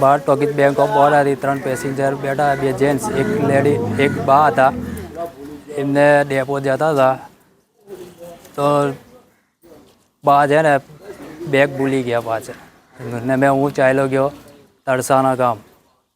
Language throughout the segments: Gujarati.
બહાર ટોકીજ બેંક ઓફ બરોડાથી ત્રણ પેસેન્જર બેઠા બે જેન્ટ્સ એક લેડી એક બા હતા. એમને ડેપો જતા હતા. તો બા છે ને બેગ ભૂલી ગયા પાછળ ને મેં હું ચાલ્યો ગયો, તળસાના ગામ.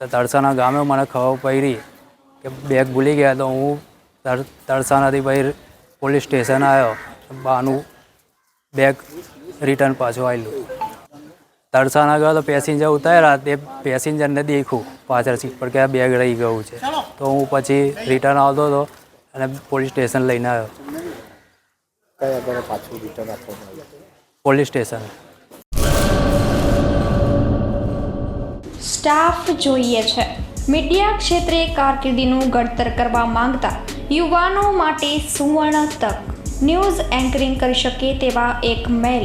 તો તડસાના ગામે મને ખબર પડી કે બેગ ભૂલી ગયા તો હું તળ, તળસાનાથી પછી પોલીસ સ્ટેશન આવ્યો. બાનું બેગ રિટર્ન પાછું આવેલું તળસાના ગયો તો પેસેન્જર ઉતાર્યા તે પેસેન્જરને દેખું. પાછળ સીટ પર કે આ બેગ રહી ગયું છે. તો હું પછી રિટર્ન આવતો હતો અને પોલીસ સ્ટેશન લઈને આવ્યો. કયા આગળ પાછું રિટર્ન આપવામાં પોલીસ સ્ટેશન સ્ટાફ જોઈએ છે. મીડિયા ક્ષેત્રે કારકિર્દીનું ઘડતર કરવા માંગતા યુવાનો માટે સુવર્ણ તક. ન્યૂઝ એન્કરિંગ કરી શકે તેવા એક મેલ